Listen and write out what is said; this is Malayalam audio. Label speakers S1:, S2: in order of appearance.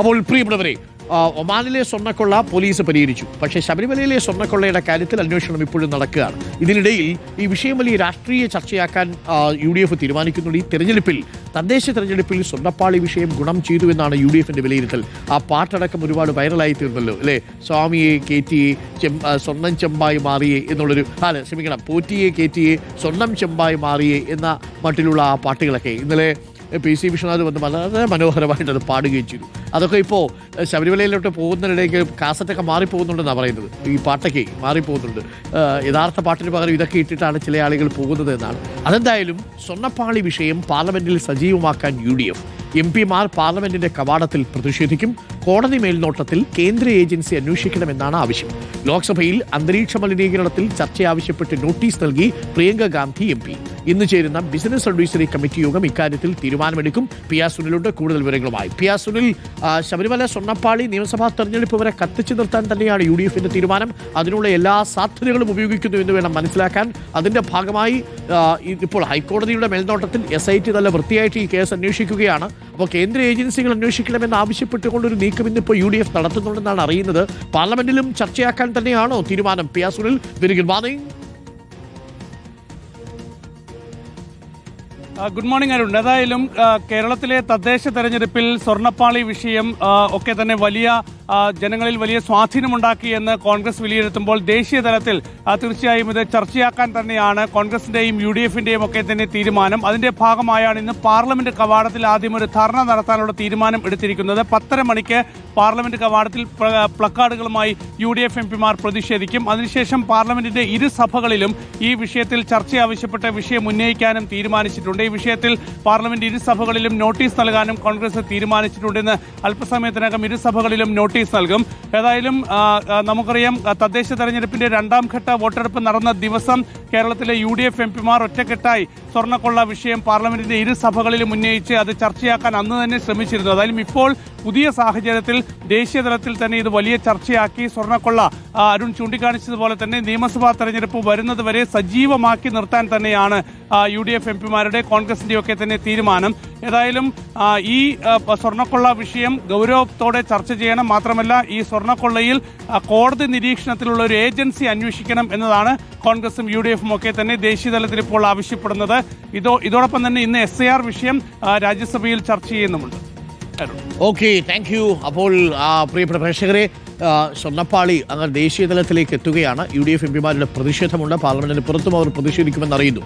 S1: അപ്പോൾ പ്രിയപ്പെട്ടവരെ ഒമാനിലെ സ്വർണക്കൊള്ള പോലീസ് പരിഹരിച്ചു. പക്ഷേ ശബരിമലയിലെ സ്വർണക്കൊള്ളയുടെ കാര്യത്തിൽ അന്വേഷണം ഇപ്പോഴും നടക്കുകയാണ്. ഇതിനിടയിൽ ഈ വിഷയം വലിയ രാഷ്ട്രീയ ചർച്ചയാക്കാൻ യു ഡി എഫ് തീരുമാനിക്കുന്നുണ്ട്. ഈ തെരഞ്ഞെടുപ്പിൽ തദ്ദേശ തെരഞ്ഞെടുപ്പിൽ സ്വർണപ്പാളി വിഷയം ഗുണം ചെയ്തു എന്നാണ് യു ഡി എഫിന്റെ വിലയിരുത്തൽ. ആ പാട്ടടക്കം ഒരുപാട് വൈറലായി തീർന്നല്ലോ അല്ലേ? സ്വാമിയെ കയറ്റിയെ ചെം സ്വർണം ചെമ്പായി മാറിയേ എന്നുള്ളൊരു അല്ല ക്ഷമിക്കണം പോറ്റിയെ കയറ്റിയെ സ്വർണം ചെമ്പായി മാറിയേ എന്ന മട്ടിലുള്ള ആ പാട്ടുകളൊക്കെ ഇന്നലെ പി സി വിശ്വനാഥ് വന്ന് വളരെ മനോഹരമായിട്ട് അത് പാടുകയും ചെയ്തു. അതൊക്കെ ഇപ്പോൾ ശബരിമലയിലോട്ട് പോകുന്നതിനിടയ്ക്ക് കാസറ്റൊക്കെ മാറിപ്പോകുന്നുണ്ടെന്നാണ് പറയുന്നത്. ഈ പാട്ടൊക്കെ മാറിപ്പോകുന്നുണ്ട്. യഥാർത്ഥ പാട്ടിന് പകരം ഇതൊക്കെ ഇട്ടിട്ടാണ് ചില ആളുകൾ പോകുന്നത് എന്നാണ്. അതെന്തായാലും സ്വർണപ്പാളി വിഷയം പാർലമെന്റിൽ സജീവമാക്കാൻ യു ഡി എഫ്. എം പിമാർ പാർലമെന്റിന്റെ കവാടത്തിൽ പ്രതിഷേധിക്കും. കോടതി മേൽനോട്ടത്തിൽ കേന്ദ്ര ഏജൻസി അന്വേഷിക്കണമെന്നാണ് ആവശ്യം. ലോക്സഭയിൽ അന്തരീക്ഷ മലിനീകരണത്തിൽ ചർച്ച ആവശ്യപ്പെട്ട് നോട്ടീസ് നൽകി പ്രിയങ്ക ഗാന്ധി എം പി. ഇന്ന് ചേരുന്ന ബിസിനസ് അഡ്വൈസറി കമ്മിറ്റി യോഗം ഇക്കാര്യത്തിൽ തീരുമാനമെടുക്കും. പി ആർ സുനിലുണ്ട്. കൂടുതൽ വിവരങ്ങളുമായി. പി ആർ സുനിൽ ശബരിമല സ്വർണപ്പാളി നിയമസഭാ തെരഞ്ഞെടുപ്പ് വരെ കത്തിച്ചു നിർത്താൻ തന്നെയാണ് യു ഡി എഫിന്റെ തീരുമാനം. അതിനുള്ള എല്ലാ സാധ്യതകളും ഉപയോഗിക്കുന്നു എന്ന് വേണം മനസ്സിലാക്കാൻ. അതിന്റെ ഭാഗമായി ഇപ്പോൾ ഹൈക്കോടതിയുടെ മേൽനോട്ടത്തിൽ എസ് ഐ ടി നല്ല വൃത്തിയായിട്ട് ഈ കേസ് അന്വേഷിക്കുകയാണ്. അപ്പോൾ കേന്ദ്ര ഏജൻസികൾ അന്വേഷിക്കണമെന്ന് ആവശ്യപ്പെട്ടുകൊണ്ട് ഒരു നീക്കം ഇന്നിപ്പോൾ യു ഡി എഫ് നടത്തുന്നുണ്ടെന്നാണ് അറിയുന്നത്. പാർലമെന്റിലും ചർച്ചയാക്കാൻ തന്നെയാണോ തീരുമാനം? P R Sunil good morning.
S2: Good morning Arun. ഏതായാലും കേരളത്തിലെ തദ്ദേശ തെരഞ്ഞെടുപ്പിൽ സ്വർണപ്പാളി വിഷയം ഒക്കെ തന്നെ വലിയ ജനങ്ങളിൽ വലിയ സ്വാധീനമുണ്ടാക്കി എന്ന് കോൺഗ്രസ് വിലയിരുത്തുമ്പോൾ ദേശീയ തലത്തിൽ തീർച്ചയായും ഇത് ചർച്ചയാക്കാൻ തന്നെയാണ് കോൺഗ്രസിന്റെയും യു ഡി എഫിന്റെയും ഒക്കെ തന്നെ തീരുമാനം. അതിന്റെ ഭാഗമായാണ് ഇന്ന് പാർലമെന്റ് കവാടത്തിൽ ആദ്യം ഒരു ധർണ നടത്താനുള്ള തീരുമാനം എടുത്തിരിക്കുന്നത്. പത്തര മണിക്ക് പാർലമെന്റ് കവാടത്തിൽ പ്ലക്കാർഡുകളുമായി യു ഡി എഫ് എം പിമാർ പ്രതിഷേധിക്കും. അതിനുശേഷം പാർലമെന്റിന്റെ ഇരു സഭകളിലും ഈ വിഷയത്തിൽ ചർച്ച ആവശ്യപ്പെട്ട വിഷയം ഉന്നയിക്കാനും തീരുമാനിച്ചിട്ടുണ്ട്. ഈ വിഷയത്തിൽ പാർലമെന്റ് ഇരു സഭകളിലും നോട്ടീസ് നൽകാനും കോൺഗ്രസ് തീരുമാനിച്ചിട്ടുണ്ടെന്ന് അല്പസമയത്തിനകം ഇരു സഭകളിലും നോട്ടീസ് നൽകും. ഏതായാലും നമുക്കറിയാം തദ്ദേശ തെരഞ്ഞെടുപ്പിന്റെ രണ്ടാം ഘട്ട വോട്ടെടുപ്പ് നടന്ന ദിവസം കേരളത്തിലെ യു ഡി എഫ് എം പിമാർ ഒറ്റക്കെട്ടായി സ്വർണക്കൊള്ള വിഷയം പാർലമെന്റിന്റെ ഇരു സഭകളിലും ഉന്നയിച്ച് അത് ചർച്ചയാക്കാൻ അന്ന് തന്നെ ശ്രമിച്ചിരുന്നു. അതായാലും ഇപ്പോൾ പുതിയ സാഹചര്യത്തിൽ ദേശീയ തലത്തിൽ തന്നെ ഇത് വലിയ ചർച്ചയാക്കി സ്വർണക്കൊള്ള അരുൺ ചൂണ്ടിക്കാണിച്ചതുപോലെ തന്നെ നിയമസഭാ തെരഞ്ഞെടുപ്പ് വരുന്നത് വരെ സജീവമാക്കി നിർത്താൻ തന്നെയാണ് യു ഡി എഫ് എം പിമാരുടെ കോൺഗ്രസിന്റെ ഒക്കെ തന്നെ തീരുമാനം. ഏതായാലും ഈ സ്വർണക്കൊള്ള വിഷയം ഗൗരവത്തോടെ ചർച്ച ചെയ്യണം. മാത്രമല്ല ഈ സ്വർണക്കൊള്ളയിൽ കോടതി നിരീക്ഷണത്തിലുള്ള ഒരു ഏജൻസി അന്വേഷിക്കണം എന്നതാണ് കോൺഗ്രസും യു ഡി എഫും ഒക്കെ തന്നെ ദേശീയ തലത്തിൽ ഇപ്പോൾ ആവശ്യപ്പെടുന്നത്. ഇതോ ഇതോടൊപ്പം തന്നെ ഇന്ന് എസ് വിഷയം രാജ്യസഭയിൽ ചർച്ച ചെയ്യുന്നുമുണ്ട്.
S1: ഓക്കെ താങ്ക് യു അപ്പോൾ പ്രിയപ്പെട്ട പ്രേക്ഷകരെ സ്വർണപ്പാളി അങ്ങനെ ദേശീയ തലത്തിലേക്ക് എത്തുകയാണ്. യു ഡി എഫ് എം പിമാരുടെ പ്രതിഷേധമുണ്ട്. പാർലമെന്റിന് പുറത്തും അവർ പ്രതിഷേധിക്കുമെന്ന് അറിയുന്നു